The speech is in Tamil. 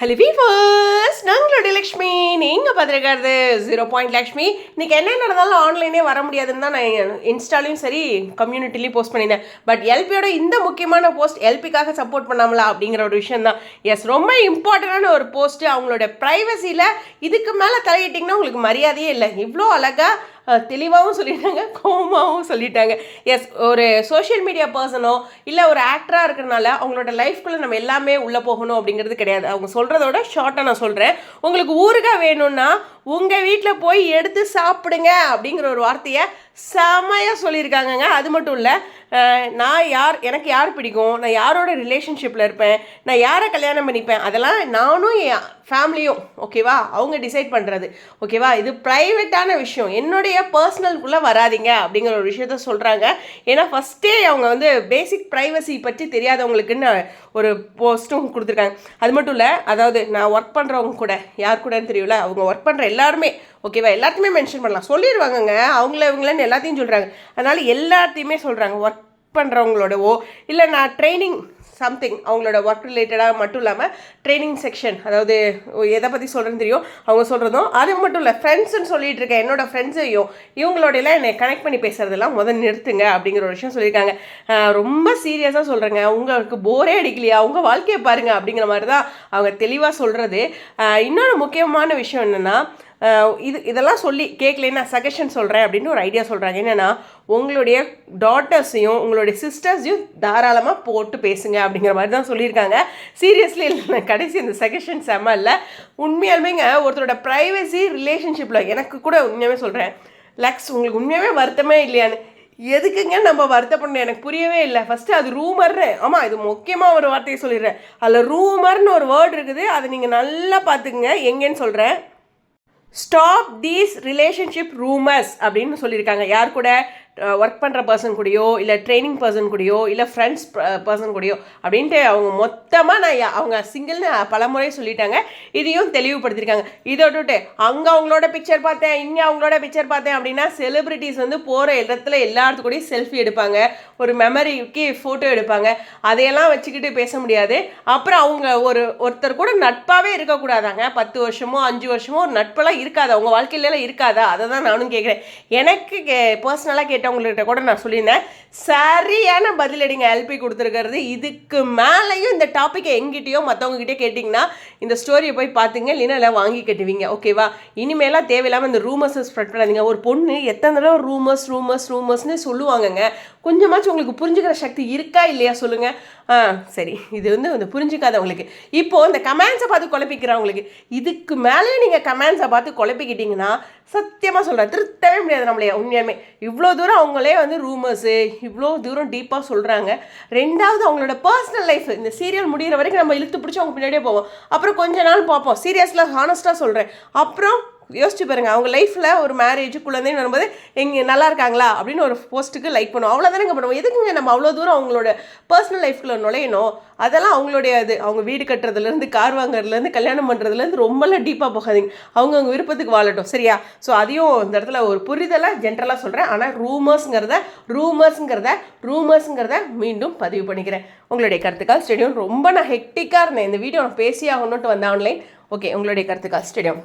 ஹலோ வீவர்ஸ் நாங்களுடைய லக்ஷ்மி நீங்கள் பார்த்துருக்காரு ஜீரோ பாயிண்ட் லக்ஷ்மி. இன்னைக்கு என்ன நடந்தாலும் ஆன்லைனே வர முடியாதுன்னு தான் நான் இன்ஸ்டாலையும் சரி கம்யூனிட்டிலையும் போஸ்ட் பண்ணியிருந்தேன். பட் எல்பியோட இந்த முக்கியமான போஸ்ட் எல்பிக்காக சப்போர்ட் பண்ணாமலா அப்படிங்கிற ஒரு விஷயம் தான். எஸ் ரொம்ப இம்பார்ட்டண்டான ஒரு போஸ்ட்டு அவங்களோட ப்ரைவசியில் இதுக்கு மேலே தலையிட்டிங்கன்னா உங்களுக்கு மரியாதையே இல்லை. இவ்வளோ அழகாக தெளிவாகவும் சொல்லிட்டாங்க கோமாவும் சொல்லிட்டாங்க. எஸ் ஒரு சோஷியல் மீடியா பர்சனோ இல்லை ஒரு ஆக்டராக இருக்கிறனால அவங்களோட லைஃப்குள்ளே நம்ம எல்லாமே உள்ளே போகணும் அப்படிங்கிறது கிடையாது. அவங்க சொல்கிறதோட ஷார்ட்டாக நான் சொல்கிறேன் உங்களுக்கு ஊறுகாய் வேணும்னா உங்கள் வீட்டில் போய் எடுத்து சாப்பிடுங்க அப்படிங்கிற ஒரு வார்த்தையை செமையாக சொல்லியிருக்காங்கங்க. அது மட்டும் இல்லை நான் யார் எனக்கு யார் பிடிக்கும்? நான் யாரோட ரிலேஷன்ஷிப்பில் இருப்பேன்? நான் யாரை கல்யாணம் பண்ணிப்பேன்? அதெல்லாம் நானும் என் ஃபேமிலியும் ஓகேவா அவங்க டிசைட் பண்ணுறது ஓகேவா இது ப்ரைவேட்டான விஷயம். என்னுடைய பர்சனல்குள்ளே வராதீங்க அப்படிங்கிற ஒரு விஷயத்த சொல்கிறாங்க ஏன்னா ஃபஸ்ட்டே அவங்க வந்து பேசிக் ப்ரைவசி பற்றி தெரியாதவங்களுக்குன்னு ஒரு போஸ்ட்டும் கொடுத்துருக்காங்க. அது மட்டும் இல்லை அதாவது நான் ஒர்க் பண்ணுறவங்க கூட யார் கூடன்னு தெரியல அவங்க ஒர்க் பண்ணுற எல்லாருமே ஓகேவா எல்லாத்தையுமே மென்ஷன் பண்ணலாம். சொல்லிடுவாங்கங்க அவங்கள இவங்களன்னு எல்லாத்தையும் சொல்கிறாங்க அதனால் எல்லாத்தையுமே சொல்கிறாங்க ஒர்க் பண்ணுறவங்களோடவோ இல்லை நான் ட்ரைனிங் சம்திங் அவங்களோட ஒர்க் ரிலேட்டடாக மட்டும் இல்லாமல் ட்ரைனிங் செக்ஷன் அதாவது எதை பற்றி சொல்கிறேன்னு தெரியும்? அவங்க சொல்கிறதும் அது மட்டும் இல்லை ஃப்ரெண்ட்ஸ்னு சொல்லிட்டு இருக்கேன். என்னோட ஃப்ரெண்ட்ஸையும் இவங்களோடையெல்லாம் என்னை கனெக்ட் பண்ணி பேசுகிறதெல்லாம் முதல் நிறுத்துங்க அப்படிங்கிற ஒரு விஷயம் சொல்லியிருக்காங்க. ரொம்ப சீரியஸாக சொல்கிறேங்க உங்களுக்கு போரே அடிக்கலையா? உங்கள் வாழ்க்கையை பாருங்கள் அப்படிங்கிற மாதிரி தான் அவங்க தெளிவாக சொல்கிறது இன்னொரு முக்கியமான விஷயம் என்னென்னா இது இதெல்லாம் சொல்லி கேட்கலன்னா சஜஷன் சொல்கிறேன் அப்படின்னு ஒரு ஐடியா சொல்கிறாங்க என்னென்னா உங்களுடைய டாட்டர்ஸையும் உங்களுடைய சிஸ்டர்ஸையும் தாராளமாக போட்டு பேசுங்க அப்படிங்கிற மாதிரி தான் சொல்லியிருக்காங்க. சீரியஸ்லி இல்லை கடைசி இந்த சஜஷன் செம்ம இல்லை. உண்மையாலுமேங்க ஒருத்தரோட ப்ரைவசி ரிலேஷன்ஷிப்பில் எனக்கு கூட உண்மையாகவே சொல்கிறேன் லக்ஸ் உங்களுக்கு உண்மையாகவே வருத்தமே இல்லையான்னு. எதுக்குங்க நம்ம வருத்தப்படணும்? எனக்கு புரியவே இல்லை. ஃபஸ்ட்டு அது ரூமர்னு ஆமாம் இது முக்கியமாக ஒரு வார்த்தையை சொல்லிடுறேன். அதில் ரூமர்னு ஒரு வேர்டு இருக்குது. அதை நீங்கள் நல்லா பார்த்துக்குங்க. எங்கேன்னு சொல்கிறேன் ஸ்டாப் தீஸ் ரிலேஷன்ஷிப் ரூமர்ஸ் அப்படின்னு சொல்லியிருக்காங்க. யார் கூட? ஒர்க் பண்ணுற பர்சன் கூடயோ இல்லை ட்ரைனிங் பர்சன் கூடயோ இல்லை ஃப்ரெண்ட்ஸ் பர்சன் கூடயோ அப்படின்ட்டு அவங்க மொத்தமாக நான் அவங்க சிங்கிள்னு பலமுறை சொல்லிட்டாங்க. இதையும் தெளிவுபடுத்தியிருக்காங்க இதை விட்டுட்டு அங்கே அவங்களோட பிக்சர் பார்த்தேன் இங்கே அவங்களோட பிக்சர் பார்த்தேன் அப்படின்னா செலிபிரிட்டிஸ் வந்து போகிற இடத்துல எல்லாத்து கூடயும் செல்ஃபி எடுப்பாங்க. ஒரு மெமரிக்கு ஃபோட்டோ எடுப்பாங்க. அதையெல்லாம் வச்சுக்கிட்டு பேச முடியாது. அப்புறம் அவங்க ஒரு ஒருத்தர் கூட நட்பாகவே இருக்கக்கூடாதாங்க. பத்து வருஷமோ அஞ்சு வருஷமோ ஒரு நட்பெல்லாம் இருக்காது? அவங்க வாழ்க்கையிலலாம் இருக்காதா? அதை தான் நானும் கேட்குறேன் எனக்கு கே பர்சனலாக கேட்டவங்கள்ட்ட கூட நான் சொல்லியிருந்தேன். சரியான பதிலடிங்க எல்பி கொடுத்துருக்கிறது. இதுக்கு மேலேயும் இந்த டாப்பிக்கை எங்கிட்டயோ மற்றவங்ககிட்டயோ கேட்டிங்கன்னா இந்த ஸ்டோரியை போய் பார்த்துங்க இல்லைன்னா எல்லாம் வாங்கி கட்டுவீங்க. ஓகேவா இனிமேலாம் தேவையில்லாமல் இந்த ரூமர்ஸை ஸ்ப்ரெட் பண்ணாதீங்க. ஒரு பொண்ணு எத்தனை தடவை ரூமர்ஸ் ரூமர்ஸ் ரூமர்ஸ்னு சொல்லுவாங்கங்க. கொஞ்சமாச்சும் உங்களுக்கு புரிஞ்சுக்கிற சக்தி இருக்கா இல்லையா சொல்லுங்கள் ஆ சரி. இது வந்து வந்து புரிஞ்சுக்காதவங்களுக்கு. இப்போது இந்த கமெண்ட்ஸை பார்த்து குழப்பிக்கிறவங்களுக்கு இதுக்கு மேலே நீங்கள் கமெண்ட்ஸை பார்த்து குழப்பிக்கிட்டீங்கன்னா சத்தியமாக சொல்கிறேன் திருத்தவே முடியாது நம்மளே உண்மையாலுமே. இவ்வளோ தூரம் அவங்களே வந்து ரூமர்ஸு இவ்வளோ தூரம் டீப்பாக சொல்கிறாங்க ரெண்டாவது அவங்களோட பர்சனல் லைஃப் இந்த சீரியல் முடிகிற வரைக்கும் நம்ம இழுத்து பிடிச்சி அவங்க பின்னாடியே போவோம். அப்புறம் கொஞ்ச நாள் பார்ப்போம். சீரியஸில் ஹானஸ்ட்டாக சொல்கிறேன் அப்புறம் யோசிச்சு பாருங்கள் அவங்க லைஃப்பில் ஒரு மேரேஜ் குழந்தைன்னு வரும்போது எங்கே நல்லா இருக்காங்களா? அப்படின்னு ஒரு போஸ்ட்டுக்கு லைக் பண்ணுவோம். அவ்வளோதானங்க பண்ணுவோம். எதுக்குங்க நம்ம அவ்வளோ தூரம் அவங்களோட பர்சனல் லைஃப்குள்ளே நுழையணும்? அதெல்லாம் அவங்களுடைய அது அவங்க வீடு கட்டுறதுலேருந்து கார் வாங்குறதுலேருந்து கல்யாணம் பண்ணுறதுலேருந்து ரொம்பலாம் டீப்பாக போகாதீங்க. அவங்க அவங்க விருப்பத்துக்கு வாழட்டும். சரியா? ஸோ அதையும் இந்த இடத்துல ஒரு புரிதலாக ஜென்ரலாக சொல்கிறேன் ஆனால் ரூமர்ஸுங்கிறத ரூமர்ஸுங்கிறத ரூமர்ஸுங்கிறத மீண்டும் பதிவு பண்ணிக்கிறேன். உங்களுடைய கருத்துக்கால் ஸ்டேடியம் ரொம்ப நான் ஹெக்டிக்காக இருந்தேன். இந்த வீடியோ நான் பேசி ஆகணும்ட்டு வந்தேன் ஆன்லைன் ஓகே உங்களுடைய கருத்துக்கால் ஸ்டேடியம்